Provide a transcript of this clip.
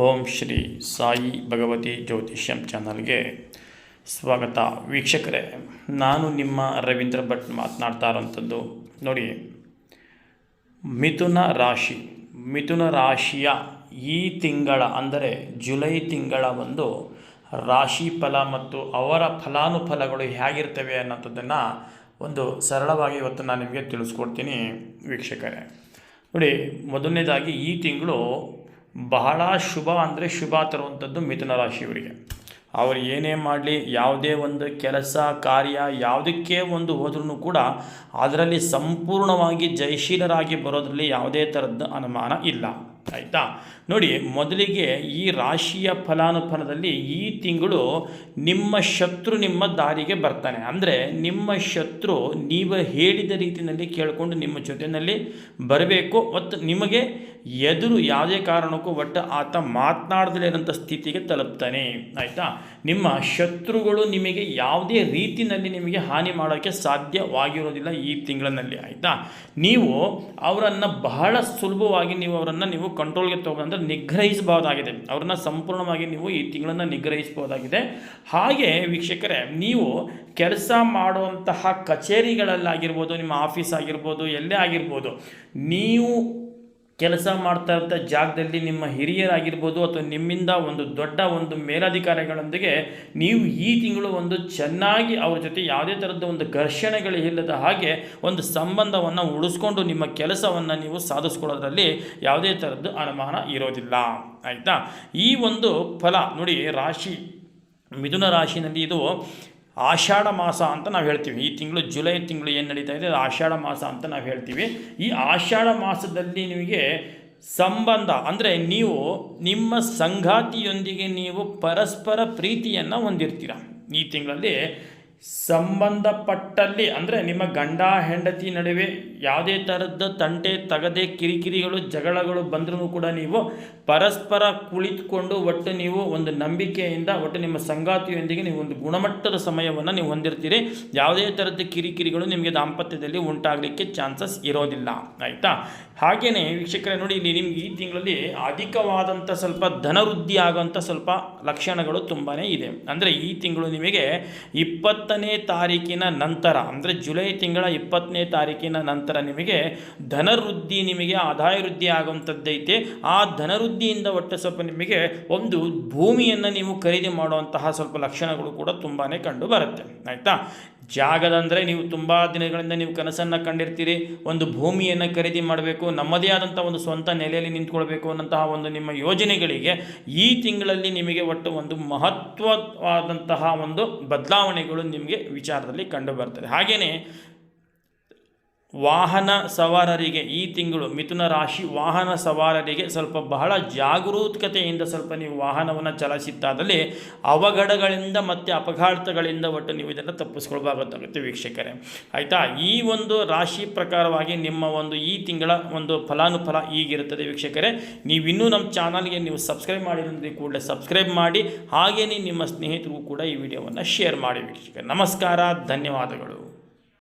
ಓಂ ಶ್ರೀ ಸಾಯಿ ಭಗವತಿ ಜ್ಯೋತಿಷ್ಯಂ ಚಾನಲ್ಗೆ ಸ್ವಾಗತ ವೀಕ್ಷಕರೇ. ನಾನು ನಿಮ್ಮ ರವೀಂದ್ರ ಭಟ್ ಮಾತನಾಡ್ತಾ ಇರೋಂಥದ್ದು ನೋಡಿ, ಮಿಥುನ ರಾಶಿ. ಮಿಥುನ ರಾಶಿಯ ಈ ತಿಂಗಳ ಅಂದರೆ ಜುಲೈ ತಿಂಗಳ ಒಂದು ರಾಶಿ ಫಲ ಮತ್ತು ಅವರ ಫಲಾನುಫಲಗಳು ಹೇಗಿರ್ತವೆ ಅನ್ನೋಂಥದ್ದನ್ನು ಒಂದು ಸರಳವಾಗಿ ಇವತ್ತು ನಾನು ನಿಮಗೆ ತಿಳಿಸ್ಕೊಡ್ತೀನಿ ವೀಕ್ಷಕರೇ. ನೋಡಿ, ಮೊದಲನೇದಾಗಿ ಈ ತಿಂಗಳು ಬಹಳ ಶುಭ ಅಂದರೆ ಶುಭ ತರುವಂಥದ್ದು ಮಿಥುನ ರಾಶಿಯವರಿಗೆ. ಅವರು ಏನೇ ಮಾಡಲಿ, ಯಾವುದೇ ಒಂದು ಕೆಲಸ, ಕಾರ್ಯ, ಯಾವುದಕ್ಕೆ ಒಂದು ಹೋದ್ರೂ ಕೂಡ ಅದರಲ್ಲಿ ಸಂಪೂರ್ಣವಾಗಿ ಜಯಶೀಲರಾಗಿ ಬರೋದರಲ್ಲಿ ಯಾವುದೇ ಥರದ ಅನುಮಾನ ಇಲ್ಲ. ಆಯಿತಾ? ನೋಡಿ, ಮೊದಲಿಗೆ ಈ ರಾಶಿಯ ಫಲಾನುಫಲದಲ್ಲಿ ಈ ತಿಂಗಳು ನಿಮ್ಮ ಶತ್ರು ನಿಮ್ಮ ದಾರಿಗೆ ಬರ್ತಾನೆ. ಅಂದರೆ ನಿಮ್ಮ ಶತ್ರು ನೀವು ಹೇಳಿದ ರೀತಿಯಲ್ಲಿ ಕೇಳಿಕೊಂಡು ನಿಮ್ಮ ಜೊತೆಯಲ್ಲಿ ಬರಬೇಕು. ಮತ್ತು ನಿಮಗೆ ಎದುರು ಯಾವುದೇ ಕಾರಣಕ್ಕೂ ಒಟ್ಟು ಆತ ಮಾತನಾಡದಲೇ ಇರೋಂಥ ಸ್ಥಿತಿಗೆ ತಲುಪ್ತಾನೆ. ಆಯಿತಾ? ನಿಮ್ಮ ಶತ್ರುಗಳು ನಿಮಗೆ ಯಾವುದೇ ರೀತಿಯಲ್ಲಿ ನಿಮಗೆ ಹಾನಿ ಮಾಡೋಕ್ಕೆ ಸಾಧ್ಯವಾಗಿರೋದಿಲ್ಲ ಈ ತಿಂಗಳಿನಲ್ಲಿ. ಆಯಿತಾ? ನೀವು ಅವರನ್ನು ಬಹಳ ಸುಲಭವಾಗಿ ನೀವು ಅವರನ್ನು ನೀವು ಕಂಟ್ರೋಲ್ಗೆ ತಗೊಂಡು ಅಂದರೆ ನಿಗ್ರಹಿಸಬಹುದಾಗಿದೆ. ಅವ್ರನ್ನ ಸಂಪೂರ್ಣವಾಗಿ ನೀವು ಈ ತಿಂಗಳನ್ನು ನಿಗ್ರಹಿಸಬಹುದಾಗಿದೆ. ಹಾಗೆ ವೀಕ್ಷಕರೇ, ನೀವು ಕೆಲಸ ಮಾಡುವಂತಹ ಕಚೇರಿಗಳಲ್ಲಾಗಿರ್ಬೋದು, ನಿಮ್ಮ ಆಫೀಸ್ ಆಗಿರ್ಬೋದು, ಎಲ್ಲೇ ಆಗಿರ್ಬೋದು, ನೀವು ಕೆಲಸ ಮಾಡ್ತಾ ಇರ್ತ ಜಾಗದಲ್ಲಿ ನಿಮ್ಮ ಹಿರಿಯರಾಗಿರ್ಬೋದು ಅಥವಾ ನಿಮ್ಮಿಂದ ಒಂದು ದೊಡ್ಡ ಒಂದು ಮೇಲಧಿಕಾರಿಗಳೊಂದಿಗೆ ನೀವು ಈ ತಿಂಗಳು ಒಂದು ಚೆನ್ನಾಗಿ ಅವ್ರ ಜೊತೆ ಯಾವುದೇ ಥರದ ಒಂದು ಘರ್ಷಣೆಗಳು ಇಲ್ಲದ ಹಾಗೆ ಒಂದು ಸಂಬಂಧವನ್ನು ಉಳಿಸ್ಕೊಂಡು ನಿಮ್ಮ ಕೆಲಸವನ್ನು ನೀವು ಸಾಧಿಸ್ಕೊಳ್ಳೋದ್ರಲ್ಲಿ ಯಾವುದೇ ಥರದ್ದು ಅನುಮಾನ ಇರೋದಿಲ್ಲ. ಆಯಿತಾ? ಈ ಒಂದು ಫಲ ನೋಡಿ ರಾಶಿ, ಮಿಥುನ ರಾಶಿನಲ್ಲಿ ಇದು ಆಷಾಢ ಮಾಸ ಅಂತ ನಾವು ಹೇಳ್ತೀವಿ. ಈ ತಿಂಗಳು ಜುಲೈ ತಿಂಗಳು ಏನು ನಡೀತಾ ಇದೆ? ಆಷಾಢ ಮಾಸ ಅಂತ ನಾವು ಹೇಳ್ತೀವಿ. ಈ ಆಷಾಢ ಮಾಸದಲ್ಲಿ ನಿಮಗೆ ಸಂಬಂಧ ಅಂದರೆ ನೀವು ನಿಮ್ಮ ಸಂಗಾತಿಯೊಂದಿಗೆ ನೀವು ಪರಸ್ಪರ ಪ್ರೀತಿಯನ್ನು ಹೊಂದಿರ್ತೀರ. ಈ ತಿಂಗಳಲ್ಲಿ ಸಂಬಂಧಪಟ್ಟಲ್ಲಿ, ಅಂದರೆ ನಿಮ್ಮ ಗಂಡ, ಹೆಂಡತಿ ನಡುವೆ ಯಾವುದೇ ಥರದ ತಂಟೆ ತಗದೆ ಕಿರಿಕಿರಿಗಳು, ಜಗಳಗಳು ಬಂದರೂ ಕೂಡ ನೀವು ಪರಸ್ಪರ ಕುಳಿತುಕೊಂಡು ಒಟ್ಟು ನೀವು ಒಂದು ನಂಬಿಕೆಯಿಂದ, ಒಟ್ಟು ನಿಮ್ಮ ಸಂಗಾತಿಯೊಂದಿಗೆ ನೀವು ಒಂದು ಗುಣಮಟ್ಟದ ಸಮಯವನ್ನು ನೀವು ಹೊಂದಿರ್ತೀರಿ. ಯಾವುದೇ ಥರದ ಕಿರಿಕಿರಿಗಳು ನಿಮಗೆ ದಾಂಪತ್ಯದಲ್ಲಿ ಉಂಟಾಗಲಿಕ್ಕೆ ಚಾನ್ಸಸ್ ಇರೋದಿಲ್ಲ. ಆಯಿತಾ? ಹಾಗೆಯೇ ವೀಕ್ಷಕರೇ, ನೋಡಿ, ಇಲ್ಲಿ ನಿಮ್ಗೆ ಈ ತಿಂಗಳಲ್ಲಿ ಅಧಿಕವಾದಂಥ ಸ್ವಲ್ಪ ಧನವೃದ್ಧಿ ಆಗುವಂಥ ಸ್ವಲ್ಪ ಲಕ್ಷಣಗಳು ತುಂಬಾ ಇದೆ. ಅಂದರೆ ಈ ತಿಂಗಳು ನಿಮಗೆ ಇಪ್ಪತ್ತನೇ ತಾರೀಕಿನ ನಂತರ, ಅಂದರೆ ಜುಲೈ ತಿಂಗಳ ಇಪ್ಪತ್ತನೇ ತಾರೀಕಿನ ನಂತರ ನಿಮಗೆ ಧನವೃದ್ಧಿ ನಿಮಗೆ ಆದಾಯ ವೃದ್ಧಿ ಆಗುವಂಥದ್ದೈತೆ. ಆ ಧನವೃದ್ಧಿಯಿಂದ ಒಟ್ಟು ಸ್ವಲ್ಪ ನಿಮಗೆ ಒಂದು ಭೂಮಿಯನ್ನು ನೀವು ಖರೀದಿ ಮಾಡುವಂತಹ ಸ್ವಲ್ಪ ಲಕ್ಷಣಗಳು ಕೂಡ ತುಂಬಾ ಕಂಡು ಬರುತ್ತೆ. ಆಯಿತಾ? ಜಾಗದಂದರೆ ನೀವು ತುಂಬ ದಿನಗಳಿಂದ ನೀವು ಕನಸನ್ನು ಕಂಡಿರ್ತೀರಿ, ಒಂದು ಭೂಮಿಯನ್ನು ಖರೀದಿ ಮಾಡಬೇಕು, ನಮ್ಮದೇ ಆದಂಥ ಒಂದು ಸ್ವಂತ ನೆಲೆಯಲ್ಲಿ ನಿಂತ್ಕೊಳ್ಬೇಕು ಅನ್ನೋಂತಹ ಒಂದು ನಿಮ್ಮ ಯೋಜನೆಗಳಿಗೆ ಈ ತಿಂಗಳಲ್ಲಿ ನಿಮಗೆ ಒಟ್ಟು ಒಂದು ಮಹತ್ವವಾದಂತಹ ಒಂದು ಬದಲಾವಣೆಗಳು ನಿಮಗೆ ವಿಚಾರದಲ್ಲಿ ಕಂಡು ಬರ್ತದೆ. ಹಾಗೆಯೇ ವಾಹನ ಸವಾರರಿಗೆ ಈ ತಿಂಗಳು ಮಿಥುನ ರಾಶಿ ವಾಹನ ಸವಾರರಿಗೆ ಸ್ವಲ್ಪ ಬಹಳ ಜಾಗರೂಕತೆಯಿಂದ ಸ್ವಲ್ಪ ನೀವು ವಾಹನವನ್ನು ಚಲಾಯಿಸಿದ್ದಾದಲ್ಲಿ ಅವಘಡಗಳಿಂದ ಮತ್ತು ಅಪಘಾತಗಳಿಂದ ಒಟ್ಟು ನೀವು ಇದನ್ನು ತಪ್ಪಿಸ್ಕೊಳ್ಬೇಕಾಗುತ್ತೆ ವೀಕ್ಷಕರೇ. ಆಯಿತಾ? ಈ ಒಂದು ರಾಶಿ ಪ್ರಕಾರವಾಗಿ ನಿಮ್ಮ ಒಂದು ಈ ತಿಂಗಳ ಒಂದು ಫಲಾನುಫಲ ಈಗಿರುತ್ತದೆ ವೀಕ್ಷಕರೇ. ನೀವಿನ್ನೂ ನಮ್ಮ ಚಾನಲ್ಗೆ ನೀವು ಸಬ್ಸ್ಕ್ರೈಬ್ ಮಾಡಿದ್ರೆ ಕೂಡಲೇ ಸಬ್ಸ್ಕ್ರೈಬ್ ಮಾಡಿ ಹಾಗೆಯೇ ನಿಮ್ಮ ಸ್ನೇಹಿತರಿಗೂ ಕೂಡ ಈ ವಿಡಿಯೋವನ್ನು ಶೇರ್ ಮಾಡಿ ವೀಕ್ಷಕರೇ. ನಮಸ್ಕಾರ, ಧನ್ಯವಾದಗಳು.